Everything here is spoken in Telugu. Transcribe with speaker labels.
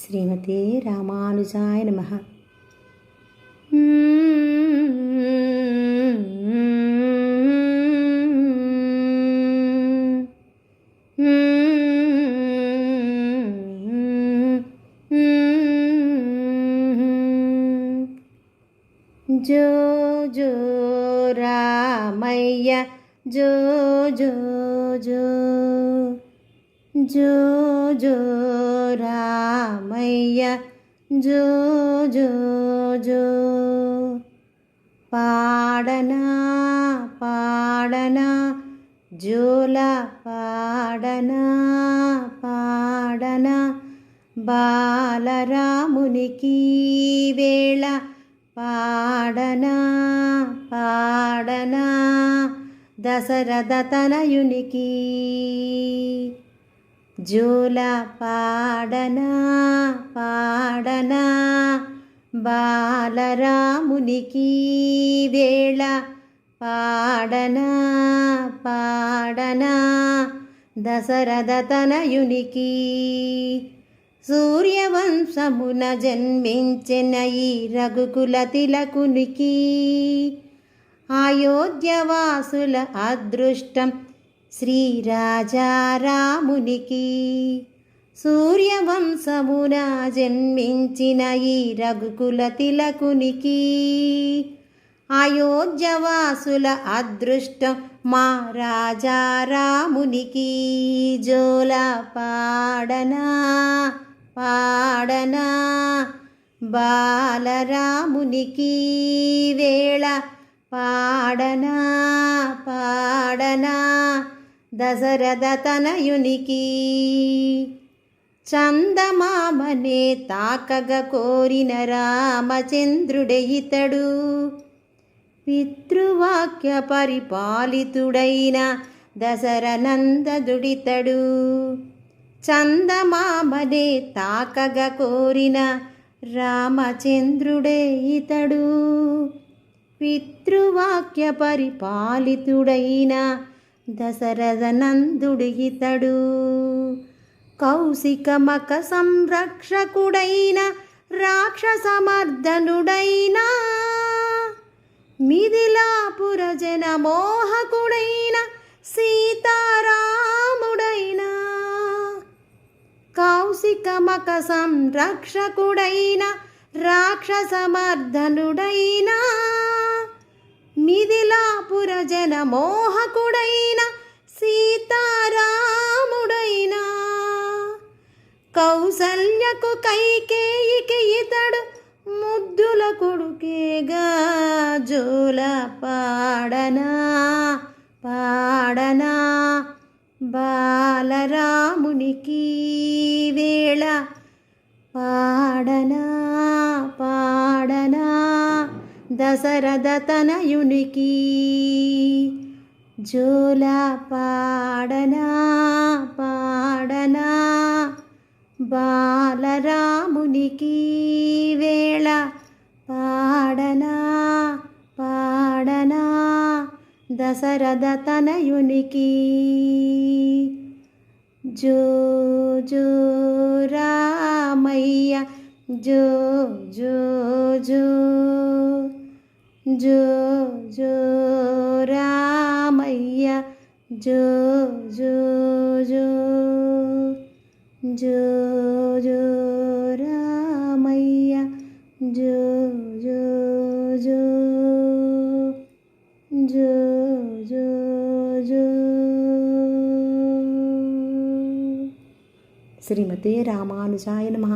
Speaker 1: శ్రీమతే రామానుజాయ నమ. జో జో రామయ్య జో జో జో. జో జో రామయ్య జో జో జో. పాడనా పాడనా జోల పాడనా పాడనా. బాలరామునికి వేళ పాడనా పాడనా. దశరథ తనయునికి జోల పాడనా పాడనా బాలరామునికి వేళ. పాడనా పాడనా దశరథ తనయునికి. సూర్యవంశమున జన్మించిన ఈ రఘుకుల తిలకునికి. అయోధ్యవాసుల అదృష్టం శ్రీరాజారామునికి సూర్యవంశమున జన్మించిన ఈ రఘుకుల తిలకునికి. అయోధ్యవాసుల అదృష్టం మా రాజారామునికి జోల పాడనా పాడనా బాలరామునికి. వేళ పాడనా పాడనా దశరథ తనయునికి చందమామనే తాకగ కోరిన రామచంద్రుడే ఇతడు. పితృవాక్య పరిపాలితుడైన దశరనందదుడితడు చందమామనే తాకగ కోరిన రామచంద్రుడే ఇతడు. పితృవాక్య పరిపాలితుడైన దశరథనందుడిగితడు కౌశికమక సంరక్షకుడైన రాక్షసమర్దనుడైన మిథిలాపుర జనమోహకుడైన సీతారాముడైన. కౌశికమక సంరక్షకుడైన రాక్షసమర్దనుడైన. మిథిలాపుర జన మోహకుడైన సీతారాముడైన. కౌసల్యకు కైకేయికి ఇతడు ముద్దుల కొడుకేగా జోల పాడనా పాడనా. బాలరామునికి వేళ పాడనా పాడనా. దశరథతనయునికి జోల పాడనా పాడనా? బాలరామునికి వేళ పాడనా పాడనా? దశరథ తనయునికి జో జో రామయ్య జో జో జో. జో జో రామయ్య జో జో జో జో జో రామయ్య జో జో జో జో జో జో. శ్రీమతే రామానుజాయ నమ.